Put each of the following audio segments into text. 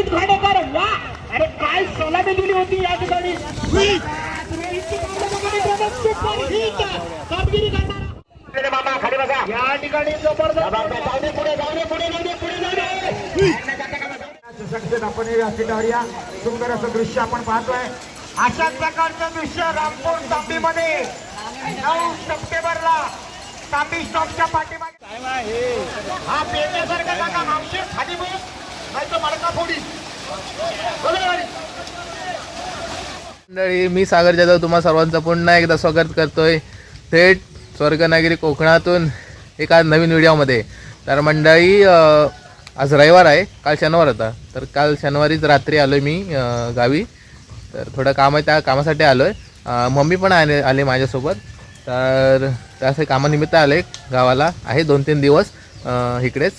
रोहित खाडेकर वा. अरे काय सलामी दिली होती या ठिकाणी. रोहितची कामगिरी कामगिरी करणारा. बाबा खाली बघा या ठिकाणी जबरदस्त जाऊ दे पुढे जाऊ दे पुढे जाऊ दे पुढे जाऊ दे. सक्षम आपण या. सुंदर असं दृश्य आपण पाहतोय. अशाच प्रकारचं दृश्य रामपूर तांबीमध्ये नऊ सप्टेंबरला तांबी स्टॉपच्या पाठीमागे हा? पेरण्यासारखा जागा मावशी खाली नाही तर मडका फोडी मंडळी मी सागर जाधव तुम्हा सर्वांचं पुन्हा एकदा स्वागत करतोय. थेट स्वर्गनागिरी कोकणातून एका नवीन व्हिडिओमध्ये. तर मंडळी आज रविवार आहे काल शनिवार होता. तर काल शनिवारीच रात्री आलो आहे मी गावी. तर थोडं काम आहे त्या कामासाठी आलो आहे मम्मी पण आले आले माझ्यासोबत. तर त्यासाठी कामानिमित्त आले गावाला. आहे दोन तीन दिवस इकडेच.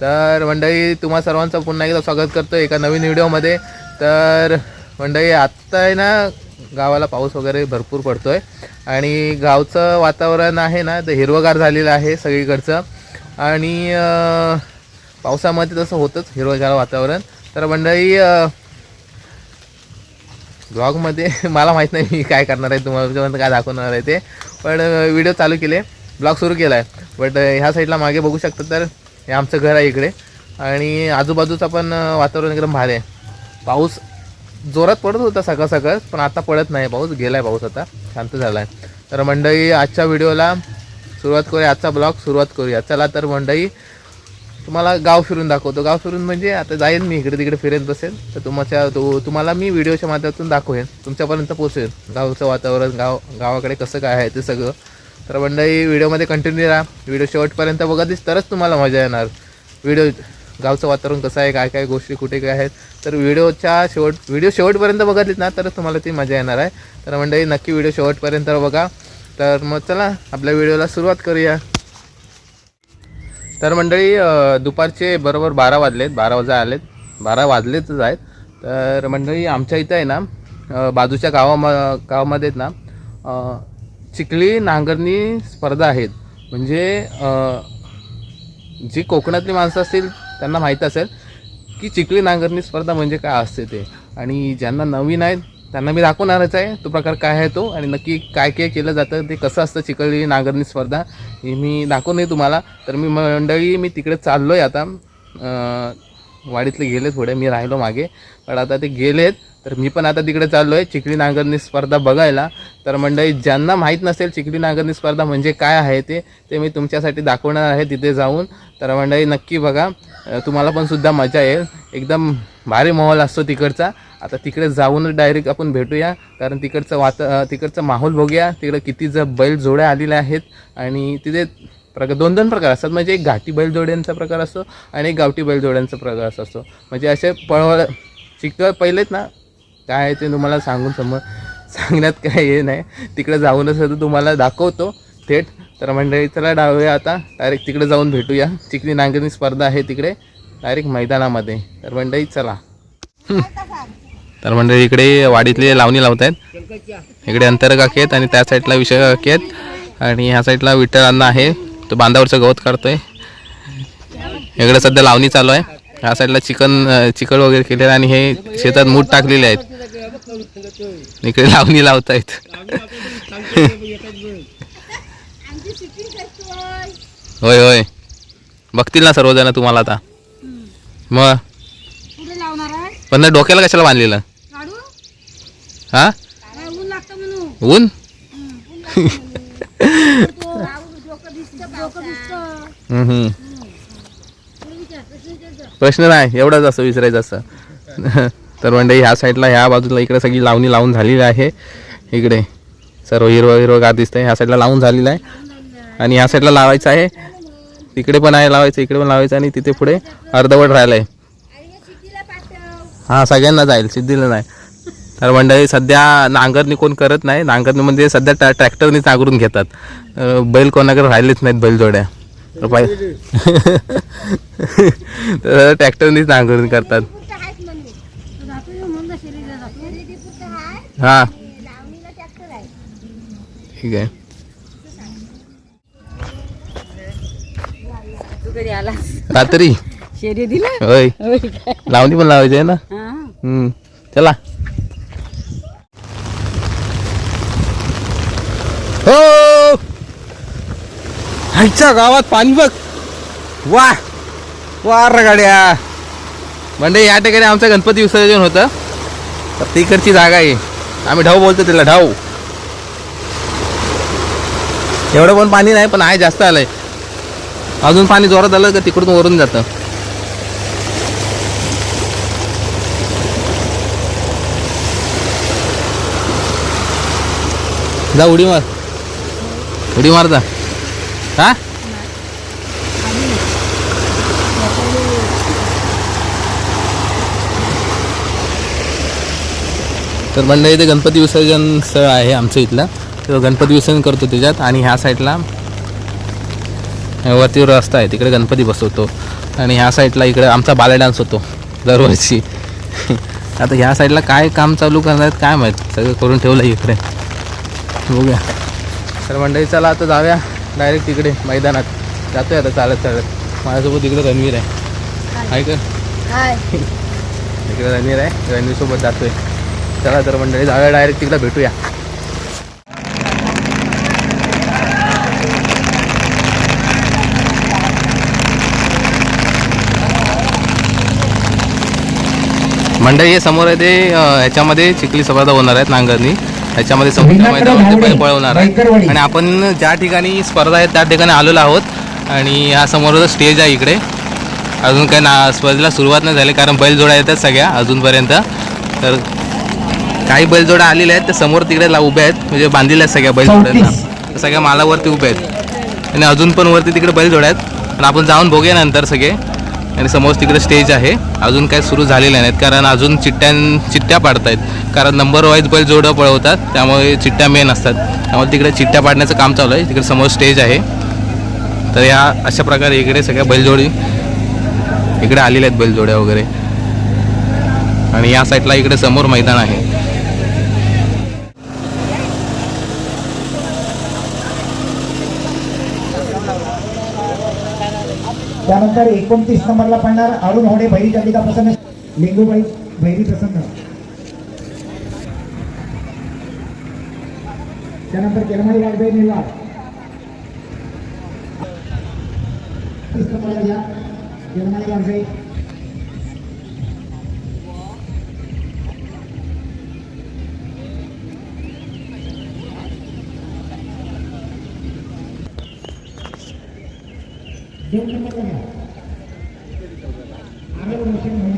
तर मंडळी तुम्हा सर्वांचं पुन्हा एकदा स्वागत करतो एका नवीन व्हिडिओमध्ये. तर मंडळी आत्ता आहे ना गावाला पाऊस वगैरे भरपूर पडतो आहे आणि गावचं वातावरण आहे ना ते हिरवगार झालेलं आहे सगळीकडचं. आणि पावसामध्ये तसं होतंच हिरवगार वातावरण. तर मंडळी ब्लॉगमध्ये मला माहीत नाही मी काय करणार आहे तुम्हाला काय दाखवणार आहे ते. पण व्हिडिओ चालू केले ब्लॉग सुरू केला आहे बट ह्या साईडला मागे बघू शकता तर हे आमचं घर आहे इकडे. आणि आजूबाजूचा पण वातावरण एकदम भारी आहे. पाऊस जोरात पडत होता सकाळ सकाळ पण आता पडत नाही पाऊस गेलाय पाऊस आता. शांत झाला आहे तर मंडळी आजच्या व्हिडिओला सुरुवात करूया आजचा ब्लॉग सुरुवात करूया. चला तर मंडळी तुम्हाला गाव फिरून दाखवतो. गाव फिरून म्हणजे आता जाईन मी इकडे तिकडे फिरत बसेल तर तुमच्या तो तुम्हाला मी व्हिडिओच्या माध्यमातून दाखवेन. तुमच्यापर्यंत पोचेन गावचं वातावरण गाव गावाकडे कसं काय आहे ते सगळं. तर मंडळी व्हिडिओमध्ये कंटिन्यू राहा. व्हिडिओ शेवटपर्यंत बघतच तरच तुम्हाला मजा येणार. व्हिडिओ गावचं वातावरण कसं आहे काय काय गोष्टी कुठे काय आहेत. तर व्हिडिओच्या शेवट व्हिडिओ शेवटपर्यंत बघितलीत ना तरच तुम्हाला ती मजा येणार आहे. तर मंडळी नक्की व्हिडिओ शेवटपर्यंत बघा. तर मग चला आपल्या व्हिडिओला सुरुवात करूया. तर मंडळी दुपारचे बरोबर बारा वाजलेत बारा वाजा आलेत. बारा वाजलेतच आहेत. तर मंडळी आमच्या इथं आहे ना बाजूच्या गावाम गावामध्ये आहेत ना चिखली नांगरणी स्पर्धा आहेत. म्हणजे जी कोकणातली माणसं असतील त्यांना माहीत असेल की चिखली नांगरणी स्पर्धा म्हणजे काय असते ते. आणि ज्यांना नवीन आहेत त्यांना मी दाखवणारच आहे तो प्रकार काय आहे तो. आणि नक्की काय काय केलं जातं ते कसं असतं चिखली नांगरणी स्पर्धा हे मी दाखवून आहे तुम्हाला. तर मी मंडळी मी तिकडे चाललो आहे आता वाडीतले गेले थोडे मी राहिलो मागे. पण आता ते गेलेत. तर मी पण आता तिकडे चाललो आहे चिखली नांगरणी स्पर्धा बघायला. तर मंडळी ज्यांना माहीत नसेल चिखली नांगरणी स्पर्धा म्हणजे काय आहे ते ते मी तुमच्यासाठी दाखवणार आहे. तिथे जाऊन तर मंडळी नक्की बघा. तुम्हाला पण सुद्धा मजा येईल. एकदम भारी माहोल असतो तिकडचा. आता तिकडे जाऊनच डायरेक्ट आपण भेटूया. कारण तिकडचं वाता तिकडचं माहोल बघूया. तिकडे किती ज बैल जोड्या आलेल्या आहेत. आणि तिथे प्रकार दोन दोन प्रकार असतात. म्हणजे एक घाटी बैलजोड्यांचा प्रकार असतो आणि एक गावठी बैलजोड्यांचा प्रकार असतो. म्हणजे असे पळवळ चिक पहिलेच ना काय आहे ते तुम्हाला सांगून समज सांगण्यात काय हे नाही. तिकडे जाऊनच तर तुम्हाला दाखवतो थेट. तर मंडळी चला डावूया आता. डायरेक्ट तिकडे जाऊन भेटूया. चिकनी नांगरणी स्पर्धा आहे तिकडे. डायरेक्ट मैदानामध्ये. तर मंडळी चला. तर मंडळी इकडे वाडीतले लावणी लावत आहेत इकडे अंतरकाकी आहेत आणि त्या साईडला विषय काकी आहेत. आणि ह्या साईडला विठ्ठल अण्णा आहे. तो बांधावरचं गवत काढतोय. इकडे सध्या लावणी चालू आहे. ह्या साईडला चिकन चिकन वगैरे केलेलं आणि हे शेतात मूठ टाकलेले आहेत. इकडे लावणी लावत आहेत होय होय. बघतील ना सर्वजण तुम्हाला आता. मग? पण डोक्याला कशाला बांधलेलं? हा? ऊन. प्रश्न नाही एवढंच असं विसरायचं असं. तर म्हणजे ह्या साईडला ह्या बाजूला इकडे सगळी लावणी लावून झालेली आहे. इकडे सर्व हिरवं हिरवं गा दिसतंय. ह्या साईडला लावून झालेलं आहे. आणि ह्या साईडला लावायचं आहे. तिकडे पण आहे लावायचं इकडे पण लावायचं आणि तिथे पुढे अर्धवट राहिलं आहे हां सगळ्यांना जाईल सिद्धीला नाही. तर मंडळी सध्या नांगरणी कोण करत नाही. नांगरणी म्हणजे सध्या ट्रॅ ट्रॅक्टरनीच नांगरून घेतात. बैल कोणाकडे राहिलेच नाहीत बैलजोड्या. तर पाय तर ट्रॅक्टरनीच नांगरून करतात पुरतं आहेत म्हणून. तो जातो ह्यो म्हणून शरीराला जातो. हां. ठीक आहे. तू कधी आला रात्री. शेरी दिलं? होय. होय काय? लावणी पण लावायची आहे ना. हा. हम्म. चला. हो! आईच्या गावात पाणी बघ. वा. वा रे गाड्या. म्हणजे या ठिकाणी आमचं गणपती विसर्जन होतं. तर तिकडची जागा आहे. आम्ही ढाऊ बोलतो त्याला ढाऊ. एवढं पण पाणी नाही पण आहे जास्त आलंय. अजून पाणी जोरात आलं का तिकडून वरून जातं. जा उडी मार. उडी मार जा. हा? तर मंडळी इथे गणपती विसर्जन स्थळ आहे आमचं इथलं. तर गणपती विसर्जन करतो त्याच्यात आणि ह्या साईडला वरती रस्ता आहे तिकडे गणपती बसवतो. आणि ह्या साईडला इकडे आमचा बाला डान्स होतो दरवर्षी. आता ह्या साईडला काय काम चालू करणार आहेत काय माहीत? सगळं करून ठेवलं आहे इकडे. बघूया. तर मंडळी चला आता जाऊया डायरेक्ट तिकडे मैदानात. जातोय आता चालत चालत. माझ्यासोबत इकडे रणवीर आहे. आहे का? काय इकडे रणवीर आहे. रणवीरसोबत जातोय. चला तर मंडळी जाऊया डायरेक्ट तिकडे भेटूया. मंडळी हे समोर आहे ते ह्याच्यामध्ये चिखली स्पर्धा होणार आहेत नांगरणी. ह्याच्यामध्ये बैल पळवणार आहे आणि आपण ज्या ठिकाणी स्पर्धा आहेत त्या ठिकाणी आलेलो आहोत. आणि हा समोर स्टेज आहे इकडे. अजून काही ना स्पर्धेला सुरुवात नाही झाली कारण बैलजोड्या येतात सगळ्या अजूनपर्यंत. तर काही बैलजोड्या आलेल्या आहेत त्या समोर तिकडे ला उभ्या आहेत. म्हणजे बांधलेल्या आहेत सगळ्या बैलजोड्यांना. सगळ्या मालावरती उभ्या आहेत. आणि अजून पण वरती तिकडे बैलजोड्या आहेत. पण आपण जाऊन बघूया नंतर सगळे. आणि समोर तिकडे स्टेज आहे. अजून काही सुरू झालेले नाहीत. कारण अजून चिट्ट्यां चिट्ट्या पाडतायत. कारण नंबर वाईज बैल जोडं पळवतात. त्यामुळे चिट्ट्या मेन असतात. त्यामुळे तिकडे चिट्ट्या पाडण्याचं काम चालू आहे. तिकडे समोर स्टेज आहे. तर या अशा प्रकारे इकडे सगळ्या बैलजोडी इकडे आलेल्या आहेत बैलजोड्या वगैरे. आणि या साईडला इकडे समोर मैदान आहे. त्यानंतर एकोणतीस नंबरला पडणार अरुण होडे भैरी चंडिका प्रसन्न लिंगूबाई भैरी प्रसन्न. त्यानंतर केलमाई वाघबाई निर्वाळ. तीस नंबरला घ्या केलमाई वाघबाई दोन नंबरला घ्या आरव रोशन म्हणून तुमचा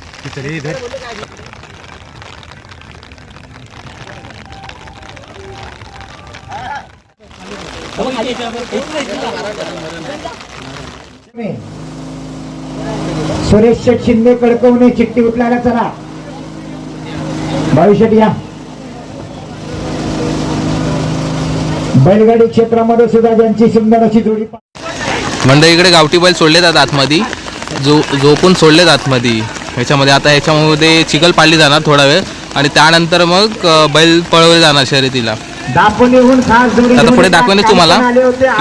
सुरेश शेठ शिंदे कडकवणे चिठ्ठी उचलायला चला. भविष्यात या. बैलगाडी क्षेत्रामध्ये सुद्धा ज्यांची सुंदर अशी जोडी मंडळी इकडे गावठी बैल सोडले जातात आतमध्ये. जो झोपून सोडले जातात आतमध्ये. ह्याच्यामध्ये आता ह्याच्यामध्ये चिखल पाडली जाणार थोडा वेळ. आणि त्यानंतर मग बैल पळवले जाणार शर्यतीला. आता पुढे जोडीला दाखवेन तुम्हाला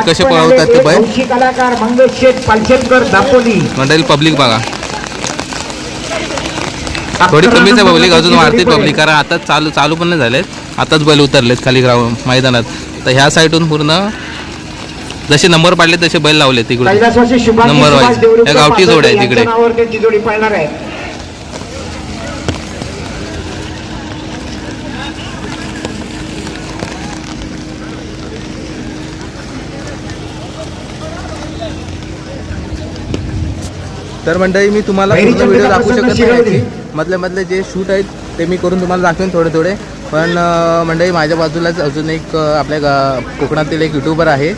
कसे पळवतात ते बैल. मंडळी पब्लिक बघा. थोडी कमीच आहे पब्लिक अजून वाढते पब्लिक. कारण आता चालू चालू पण नाही झालेत. आताच बैल उतरलेत खाली ग्राउंड मैदानात. तर ह्या साईडून पूर्ण जसे नंबर पाडले तसे बैल लावले शुभांगी नंबर वाईज गावठी जोड आहे तिकडे नावावर त्यांची जोडी पाळणार आहे तर मंडळी मी तुम्हाला पूर्ण व्हिडिओ दाखवू शकत नाही. मधले मधले जे शूट आहेत ते मी करून तुम्हाला दाखवेन थोडे थोडे. पण मंडळी माझ्या बाजूलाच अजून एक आपल्या गा कोकणातील एक युट्यूबर आहे.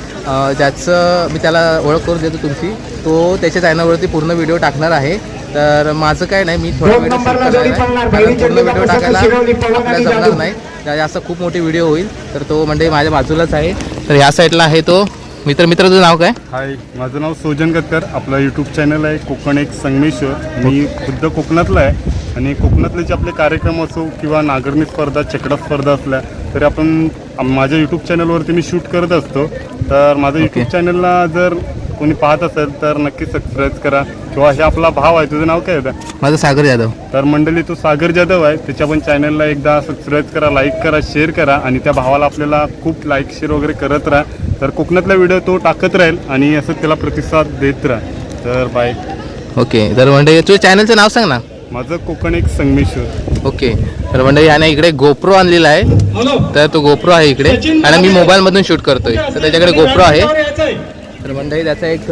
ज्याचं मी त्याला ओळख करून देतो तुमची. तो त्याच्या चॅनलवरती पूर्ण व्हिडिओ टाकणार आहे. तर माझं काय नाही मी थोडा व्हिडिओ पूर्ण व्हिडिओ टाकायला आपल्याला जमणार. नाही. जास्त खूप मोठी व्हिडिओ होईल. तर तो मंडळी माझ्या बाजूलाच आहे. तर ह्या साईडला आहे तो. मित्र मित्र तुझं नाव काय? हाय माझं नाव सोजन गतकर आपलं यूट्यूब चॅनल आहे कोकण एक संगमेश्वर. मी खुद्द कोकणातला आहे आणि कोकणातले जे आपले कार्यक्रम असो किंवा नागरणी स्पर्धा चकडा स्पर्धा असल्या तरी आपण माझ्या यूट्यूब चॅनलवरती मी शूट करत असतो. तर माझं यूट्यूब चॅनलला जर कोणी पाहत असेल तर नक्की सबस्क्राईब करा. किंवा हे आपला भाव आहे तुझं नाव काय होतं माझं सागर जाधव तर मंडळी तो सागर जाधव आहे. त्याच्या पण चॅनलला एकदा सबस्क्राईब करा लाईक करा शेअर करा आणि त्या भावाला आपल्याला खूप लाईक शेअर वगैरे करत राहा. तर कोकणातला व्हिडिओ तो टाकत राहील आणि असं त्याला प्रतिसाद देत राहा. तर बाय ओके तर मंडळी तुझ्या चॅनलचं नाव सांग ना. माझं कोकण एक संगमेश्वर. ओके तर मंडळी याने इकडे गोप्रो आणलेला आहे. तर तो गोप्रो आहे इकडे. आणि मी मोबाईल मधून शूट करतोय. तर त्याच्याकडे गोप्रो आहे. मंडळी त्याचा एक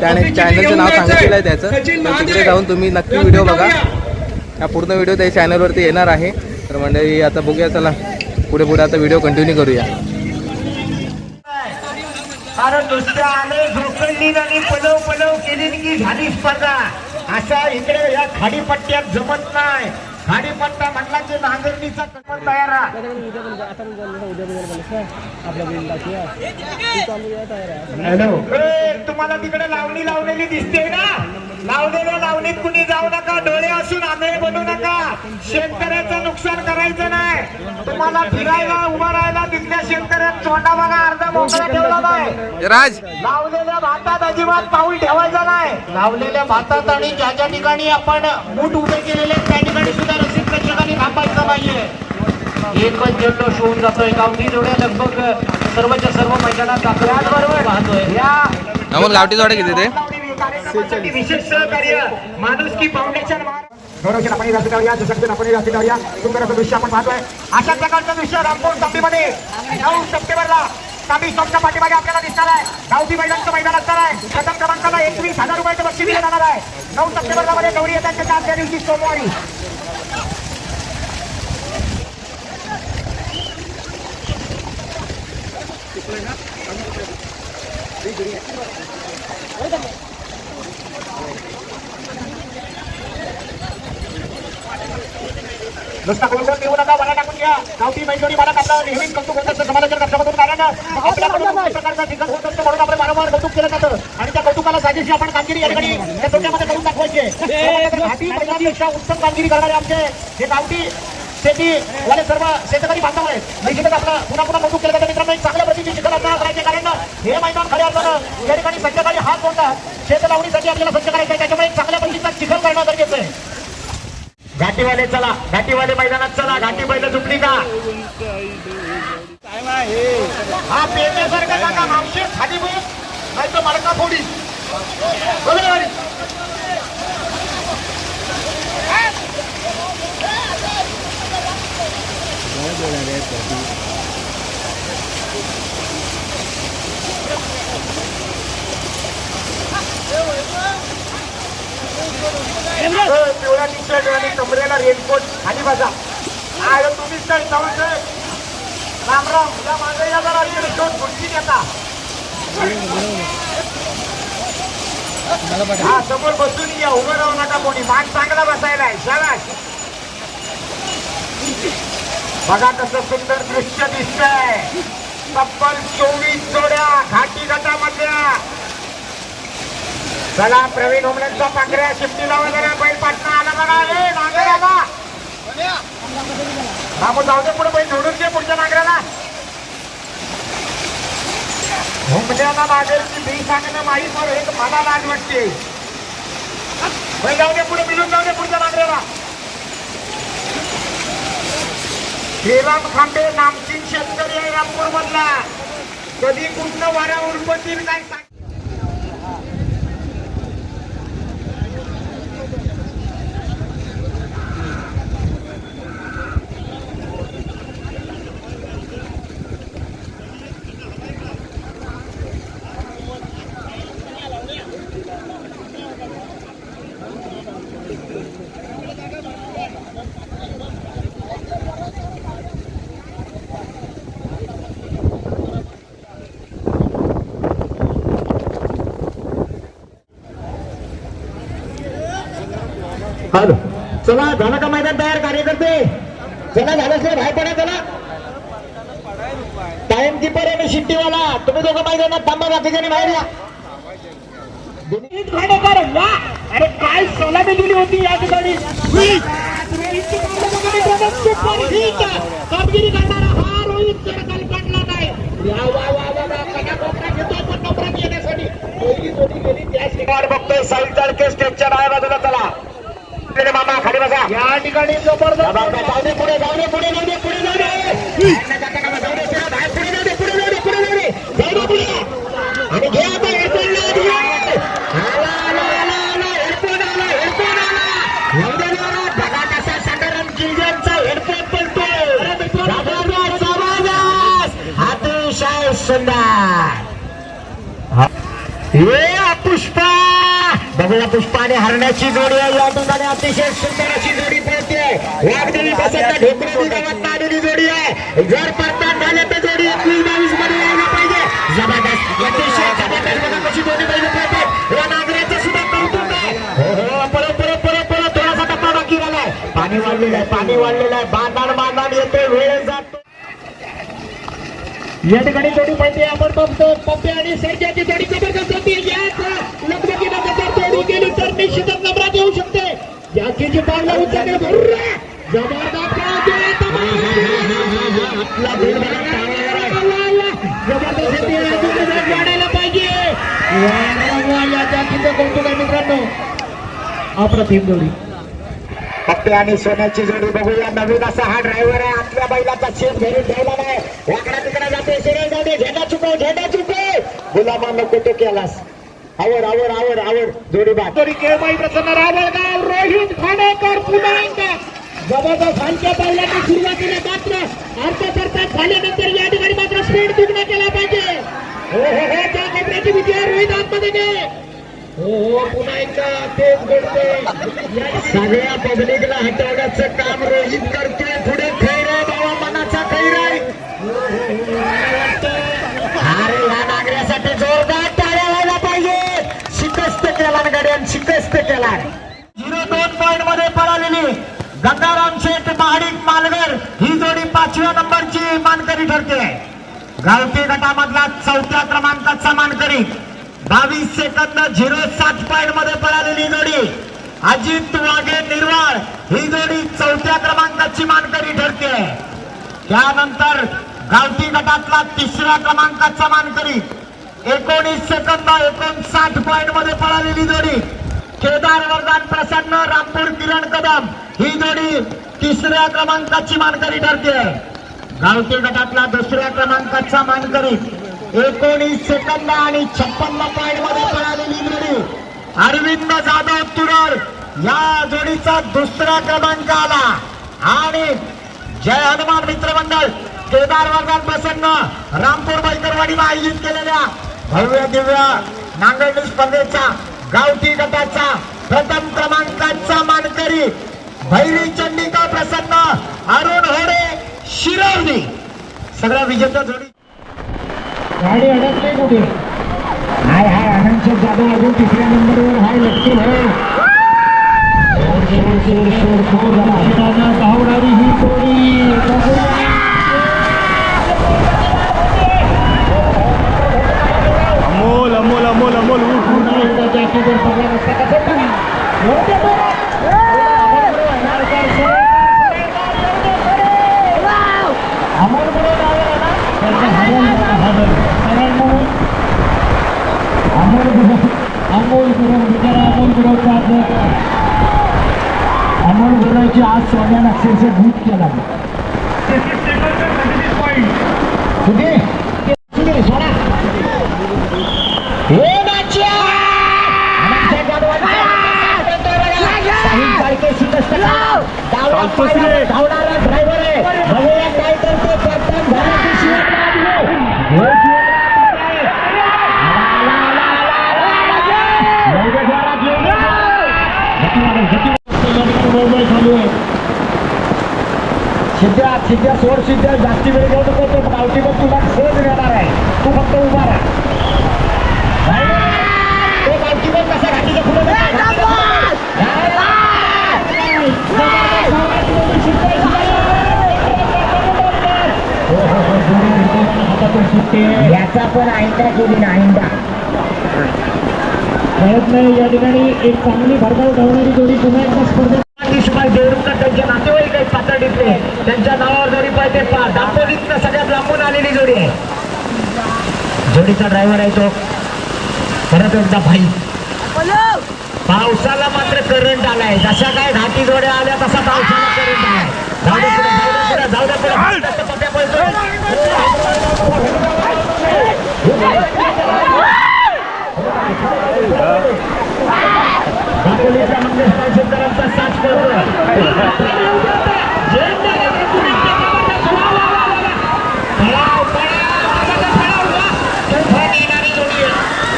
त्याने चॅनलचं नाव सांगितलेलं आहे त्याचं. तर तिकडे जाऊन तुम्ही नक्की व्हिडिओ बघा. हा पूर्ण व्हिडिओ त्या चॅनलवरती येणार आहे. तर मंडळी आता बघूया चला. पुढे पुढे आता व्हिडिओ कंटिन्यू करूया. कारण नुसतं आले झोकळली आणि पलव पलव केली की झाली स्पर्धा. अशा इकडे या खाडीपट्ट्यात जमत नाही. म्हणला की नांगरणीचा तयार. हॅलो तुम्हाला तिकडे लावणी लावलेली दिसते ना? लावलेल्या लावणीत कुणी जाऊ नका डोळे असून आंधळे बनू नका. शेतकऱ्याचं नुकसान करायचं नाही. तुम्हाला फिरायला उभं राहायला तिथल्या शेतकऱ्यात चोंडा बघा अर्धा मोकळा ठेवला नाही. राज लावलेल्या भातात अजिबात पाऊल ठेवायचं नाही. लावलेल्या भातात आणि ज्या ज्या ठिकाणी आपण मूठ उभे केलेले त्या ठिकाणी सुद्धा रसिक प्रेक्षकांनी थांबायचं पाहिजे एकच जल्लोष होऊन जातोय गावठी जोड्या लगभग सर्वच्या सर्व मैदानात बरोबर पाहतोय. या अमोल गावठी जोडे किती ते विशेष सहकार्य माणुसकी फाउंडेशन गौरवशन आपण जास्त जाऊया जसं आपण जास्त जाऊया सुंदर असं दृश्य आपण पाहतोय. अशा प्रकारचं दृश्य रामपूर तांबीमध्ये नऊ सप्टेंबरला तांबी शॉपच्या पाठीमागे आपल्याला दिसणार आहे. गावठी मैदानचं मैदान असणार आहे. प्रथम क्रमांकाला एकवीस हजार रुपयाचं बक्षीस दिलं जाणार आहे. नऊ सप्टेंबरला मध्ये गौरी येतात त्याच्या आदल्या दिवशी सोमवारी. घ्या गावठी मला आपलं नेहमीच कौतुक होत असतं समाजाच्या कक्षामधून कारण आपल्याकडून कुठल्याही प्रकारचा ठिकाण होत असतो म्हणून आपण वारंवार कौतुक केलं जातं. आणि त्या कौतुकाला साजेशी आपण कामगिरी या ठिकाणी त्या तोट्यामध्ये करून दाखवायची. घाटी मैदानापेक्षा उत्तम कामगिरी करणारे आमचे हे गावठी शेती वाले सर्व शेतकरी बांधव आहेत. निश्चितच आपलं पुन्हा पुन्हा कौतुक केलं जातं. मित्रांनो एक चांगल्या प्रतीची शिखर आपल्याला करायचे कारण हे मैदान खऱ्या अर्थानं या ठिकाणी संध्याकाळी हात जोडतात. शेत लावणीसाठी आपल्याला सज्ज करायचं आहे. त्याच्यामुळे एक चांगल्या पद्धतीचा शिखर करणं गरजेचं आहे. घाटीवाले चला घाटीवाले मैदानात चला घाटी बैल झुकली का? हा. पेरण्यासारखा टाका मावशी खाली बैल नाही तर मडका फोडी. गाडी. पिवळ्या टी शर्ट आणि कमरेला रेनकोट आणि बघा अरे तुम्हीच काय हो जाऊन दे. राम राम. या मागे या जरा रेनकोट खुर्ची देता हा समोर बसून या. उभं राहू नका कोणी. मान चांगला बसायला आहे. शाबास. बघा कसं सुंदर दृश्य दिसतंय. तब्बल चोवीस जोड्या घाटी गटामधल्या. चला प्रवीण होमलेंचा पाकऱ्या शिफ्टीला वगैरे बैल पाटणा आला बघा. रे नागराला बाबू जाऊ दे पुढे बैल निवडून घे पुढच्या नागराला होमल्याला नागरची बी सांगणं माहीत मला एक मला लाज वाटते. बैल जाऊ दे पुढे मिळून जाऊ दे पुढच्या नागराला श्रीराम खांबे नामचीन शेतकरी आहे रामपूर मधला कधी कुठलं वारा उरपतील काय हॅलो. चला झालं का मैदान तयार? कार्यकर्ते? चला झालं असलं बाहेर पडा चला. टाइम किपर आणि शिट्टीवाला. तुम्ही दोघं मैदानात थांबा बाकीच्या बाहेर या. खाडेकर वा अरे काय सलामी दिली होती या ठिकाणी कामगिरी करणारा हा रोहित सरकार पडला नाही वा वा वा वा कोपरा पण येण्यासाठी पहिली जोडी गेली त्या शिकार बघतोय चाळके स्टेजच्या डाव्या बाजूला चला. इकडे मामा खाली बसा. या ठिकाणी जबरदस्त पुढे जाऊ दे पुढे जाऊ दे पुढे जाऊ दे आणि घे आता अतिशय सुंदर बघूया पुष्पाने हरण्याची जोडी आहे. या ठिकाणी अतिशय सुंदर अशी जोडी पळते. वाघदेवी पसंत ढोकरेली गावात आलेली जोडी आहे. जर परतान झाले तर जोडी एकवीस बावीसमध्ये यायला पाहिजे. जबरदस्त अतिशय जबरदस्त. बघा कशी जोडी पाहिजे पळते. या नागराचं सुद्धा कौतुक आहे. हो, हो, परत परत परत परत थोडासा टप्पा बाकी राहिलाय पाणी वाढलेलं आहे पाणी वाढलेलं आहे. बांधाण बांधाण येते वेळ जातो. या ठिकाणी जोडी पडते आपण बघतो पप्पे आणि सर्जाची जोडी जबरदस्त होती. याच लग्नकीनं जर जोडी केली तर निश्चितच नंबरात येऊ शकते याची पावला उचलणे भरपूर जबरदस्त खेळ केला. आपला भेद बघा, टाळावर आहे. जबरदस्त येते, याची जर वाढायला पाहिजे कौतुक आहे मित्रांनो। अप्रतिम जोडी। आणि सोन्याची जोडी बघूया. नवीन असा हा ड्रायव्हर आहे. आपल्या बैलाचा शेप घरी ठेवला नाही वाकडा तिकडे जाते. सरळ जाते. झेंडा चुकव झेंडा चुकव. गुलामा नको तो केलास. आवर आवर आवर आवर. जोडी बा केळबाई प्रसन्न रावळगाव रोहित खाडेकर पुन्हा एकदा. जबरदस्त हलक्या बैलाची सुरुवातीला मात्र अर्ध्या करतात झाल्यानंतर या ठिकाणी मात्र स्पीड दुगणा केला पाहिजे. हो हो हो त्या कपड्याची भीती आहे रोहित आतमध्ये गे हो हो पुन्हा एकदा तेच घडते सगळ्या पब्लिकला हटवण्याचं काम रोहित करतोय. पुढे खेळ आहे बाबा मनाचा खैर आहे अरे या नागऱ्यासाठी जोरदार टाळ्या व्हायला पाहिजे शिकस्त केला ना केला झिरो दोन पॉइंटमध्ये पळालेली गंगाराम शेठ महाडिक मालगर ही जोडी पाचव्या नंबरची मानकरी ठरते. गावठी गटामधला चौथ्या क्रमांकाचा मानकरी बावीस सेकंद झिरो सात पॉइंटमध्ये पळालेली जोडी अजित वाघे निर्वाळ ही जोडी चौथ्या क्रमांकाची मानकरी ठरते. त्यानंतर गावठी गटातला तिसऱ्या क्रमांकाचा मानकरी एकोणीस सेकंद एकोणसाठ पॉइंटमध्ये पळालेली जोडी. केदार वरदान प्रसन्न रामपूर किरण कदम. ही जोडी तिसऱ्या क्रमांकाची मानकरी ठरते गावठी गटातला दुसऱ्या क्रमांकाचा मानकरी. एकोणीस सेकंद आणि छप्पन्न पॉइंटमध्ये पळालेली जोडी. अरविंद जाधव तुरळ या जोडीचा दुसरा क्रमांक आला. आणि जय हनुमान मित्र मंडळ केदार वरदान प्रसन्न रामपूर बैकरवाडीला आयोजित केलेल्या भव्य दिव्य नांगरणी स्पर्धेचा गावठी गटाचा प्रथम क्रमांकाचा मानकरी भैरी चंडिका प्रसन्न अरुण होडे शिरवली सगळ्या विजेत्या जोडी गाडी अडकली कुठे हाय हाय आनंद जाधव अजून तिसऱ्या नंबरवर हाय लटकेल आहे धावणारी ही जोडी अमोल अमोल उठ, उठ. पुन्हा एकदा जॅकीवर पडला नसता कसं पण. मोठे बरं. अमोल बरोबर आहे. सरकार, सरकार, सरकार. अमोल बरोबर आहे ना? त्यांचा हाडल बघा, हाडल. सरळ म्हणून. अमोल गुरु अमोल गुरु बिचारा अमोल गुरुचा आज अमोल गुरुची आज सोन्यानं अक्षरशः भूत केला कुठे कुठे सोडा हे नाच्या! आमच्या गाडवाला साहिल फाळके शिकस्त का? डावला चालतोच पायला रे. धावणारा driver आहे. बघूया काय करतो कॅप्टन झाल्याची शिवराज राजे. हे शिवराज राजे. आला, आला, आला, आला, आला, आला. लवकर जोरात येऊन जा. गती वाढव, गती वाढव. या ठिकाणी बळबळ चालू आहे सिद्ध्या सिद्ध्या सोड सिद्ध्या जास्ती वेळ घेऊ नको तो गावठी पण तुला सहज घेणार आहे तू फक्त उभा राहा. तो गावठी पण कसा घाटीच्या पुढे. याचा पण आईंदा केली ना आईंदा कळत नाही या ठिकाणी एक चांगली भरधाव धावणारी जोडी पुन्हा एकदा स्पर्धेत शिवाय देवरुखकर त्यांचे नातेवाईक आहेत पातळीतले त्यांच्या नावावर जोडी पाहिजे पा दापोलीतनं सगळ्यात लांबून आलेली जोडी आहे जोडीचा ड्रायव्हर आहे तो परत एकदा भाई पावसाला मात्र करंट आलाय जशा काय घाटी जोड्या आल्या तसा पावसाला करंट आलाय जाऊ दे दापोलीचा मंगेश पावशेकरांचा साथ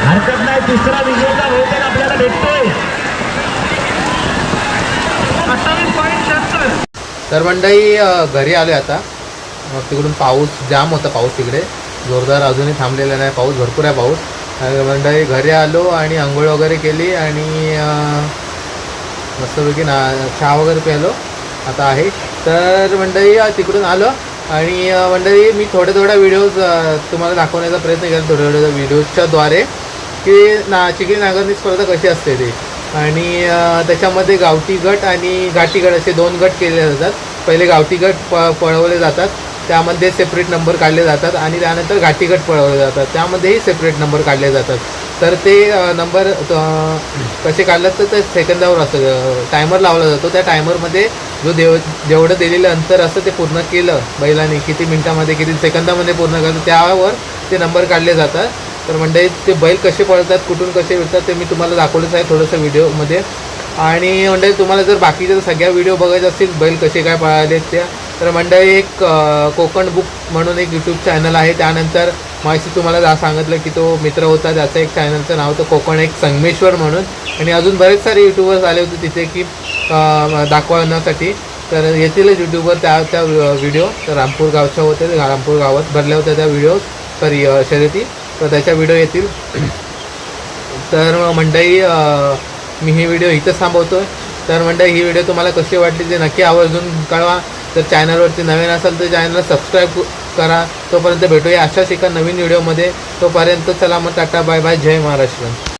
हरकत नाही तिसरा विजेता बहुतेक आपल्याला भेटतोय. अठ्ठावीस पॉईंट शहात्तर. तर मंडई घरी आलो आता. मग तिकडून पाऊस जाम होता पाऊस तिकडे. जोरदार अजूनही थांबलेला नाही पाऊस भरपूर आहे पाऊस. मंडळी घरी आलो आणि आंघोळ वगैरे केली आणि मस्तपैकी ना चहा वगैरे प्यालो. आता आहे. तर मंडळी तिकडून आलो आणि मंडळी मी थोड्या थोड्या व्हिडिओज तुम्हाला दाखवण्याचा प्रयत्न केला थोड्या थोड्या व्हिडिओजच्या द्वारे की ना चिखली नांगरणी स्पर्धा कशी असते ती. आणि त्याच्यामध्ये गावठी गट आणि गाठी गट असे दोन गट केले जातात. पहिले गावठी गट प पळवले जातात. त्यामध्ये सेपरेट नंबर काढले जातात आणि त्यानंतर घाटीगट पळवले जातात. त्यामध्येही सेपरेट नंबर काढले जातात. तर ते नंबर कसे काढतात तर ते सेकंदावर असतं. टायमर लावला जातो. त्या टायमरमध्ये जो देव जेवढं दिलेलं अंतर असतं ते पूर्ण केलं बैलाने. किती मिनटामध्ये किती सेकंदामध्ये पूर्ण केलं त्यावर ते नंबर काढले जातात. तर म्हणजे ते बैल कसे पळतात कुठून कसे मिळतात ते मी तुम्हाला दाखवलंच आहे थोडंसं व्हिडिओमध्ये आणि म्हणजे तुम्हाला जर बाकीच्या जर सगळ्या व्हिडिओ बघायचे असतील बैल कसे काय पळाले त्या तर मंडळी एक कोकण बुक म्हणून एक यूट्यूब चॅनल आहे. त्यानंतर माहिती तुम्हाला जा सांगितलं की तो मित्र होता. त्याचं एक चॅनलचं नाव होतं कोकण एक संगमेश्वर म्हणून. आणि अजून बरेच सारे यूट्यूबर्स आले होते तिथे की दाखवण्यासाठी. तर येतीलच यूट्यूबवर त्या त्या व्हिडिओ तर रामपूर गावच्या होते. रामपूर गावात भरल्या होत्या त्या व्हिडिओ सॉरी शर्यती. तर त्याच्या व्हिडिओ येतील. तर मंडळी मी ही व्हिडिओ इथंच थांबवतो तर मंडळी ही व्हिडिओ तुम्हाला कशी वाटली ते नक्की आवर्जून कळवा. तर चॅनलवरती नवीन असाल तर चॅनलला सबस्क्राईब करा. तोपर्यंत भेटूया अशाच एका नवीन व्हिडिओमध्ये तोपर्यंत चला मग टाटा बाय बाय जय महाराष्ट्र.